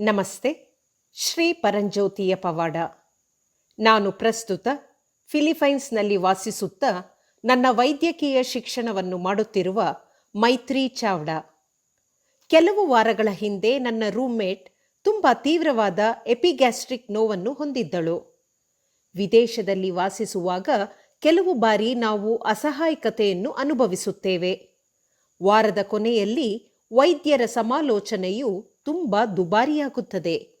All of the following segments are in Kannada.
ನಮಸ್ತೆ, ಶ್ರೀ ಪರಂಜ್ಯೋತಿಯ ಪವಾಡ. ನಾನು ಪ್ರಸ್ತುತ ಫಿಲಿಪೈನ್ಸ್ನಲ್ಲಿ ವಾಸಿಸುತ್ತಾ ನನ್ನ ವೈದ್ಯಕೀಯ ಶಿಕ್ಷಣವನ್ನು ಮಾಡುತ್ತಿರುವ ಮೈತ್ರಿ ಚಾವ್ಡಾ. ಕೆಲವು ವಾರಗಳ ಹಿಂದೆ ನನ್ನ ರೂಮ್ಮೇಟ್ ತುಂಬ ತೀವ್ರವಾದ ಎಪಿಗ್ಯಾಸ್ಟ್ರಿಕ್ ನೋವನ್ನು ಹೊಂದಿದ್ದಳು. ವಿದೇಶದಲ್ಲಿ ವಾಸಿಸುವಾಗ ಕೆಲವು ಬಾರಿ ನಾವು ಅಸಹಾಯಕತೆಯನ್ನು ಅನುಭವಿಸುತ್ತೇವೆ. ವಾರದ ಕೊನೆಯಲ್ಲಿ ವೈದ್ಯರ ಸಮಾಲೋಚನೆಯು ತುಂಬ ದುಬಾರಿಯಾಗುತ್ತದೆ.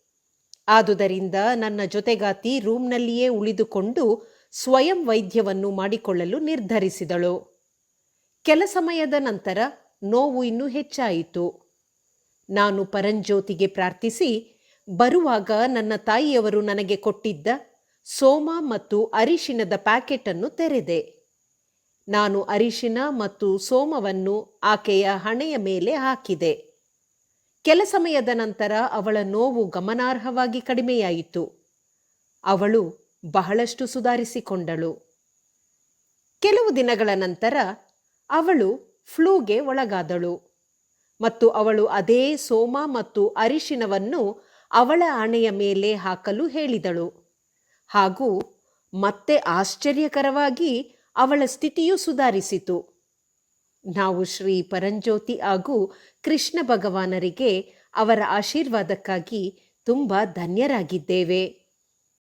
ಆದುದರಿಂದ ನನ್ನ ಜೊತೆಗಾತಿ ರೂಮ್ನಲ್ಲಿಯೇ ಉಳಿದುಕೊಂಡು ಸ್ವಯಂ ವೈದ್ಯವನ್ನು ಮಾಡಿಕೊಳ್ಳಲು ನಿರ್ಧರಿಸಿದಳು. ಕೆಲ ಸಮಯದ ನಂತರ ನೋವು ಇನ್ನೂ ಹೆಚ್ಚಾಯಿತು. ನಾನು ಪರಂಜ್ಯೋತಿಗೆ ಪ್ರಾರ್ಥಿಸಿ, ಬರುವಾಗ ನನ್ನ ತಾಯಿಯವರು ನನಗೆ ಕೊಟ್ಟಿದ್ದ ಸೋಮ ಮತ್ತು ಅರಿಶಿಣದ ಪ್ಯಾಕೆಟನ್ನು ತೆರೆದೆ. ನಾನು ಅರಿಶಿನ ಮತ್ತು ಸೋಮವನ್ನು ಆಕೆಯ ಹಣೆಯ ಮೇಲೆ ಹಾಕಿದೆ. ಕೆಲ ಸಮಯದ ನಂತರ ಅವಳ ನೋವು ಗಮನಾರ್ಹವಾಗಿ ಕಡಿಮೆಯಾಯಿತು. ಅವಳು ಬಹಳಷ್ಟು ಸುಧಾರಿಸಿಕೊಂಡಳು. ಕೆಲವು ದಿನಗಳ ನಂತರ ಅವಳು ಫ್ಲೂಗೆ ಒಳಗಾದಳು ಮತ್ತು ಅವಳು ಅದೇ ಸೋಮ ಮತ್ತು ಅರಿಶಿನವನ್ನು ಅವಳ ಆಣೆಯ ಮೇಲೆ ಹಾಕಲು ಹೇಳಿದಳು. ಹಾಗೂ ಮತ್ತೆ ಆಶ್ಚರ್ಯಕರವಾಗಿ ಅವಳ ಸ್ಥಿತಿಯು ಸುಧಾರಿಸಿತು. ನಾವು ಶ್ರೀ ಪರಂಜ್ಯೋತಿ ಹಾಗೂ ಕೃಷ್ಣ ಭಗವಾನರಿಗೆ ಅವರ ಆಶೀರ್ವಾದಕ್ಕಾಗಿ ತುಂಬ ಧನ್ಯರಾಗಿದ್ದೇವೆ.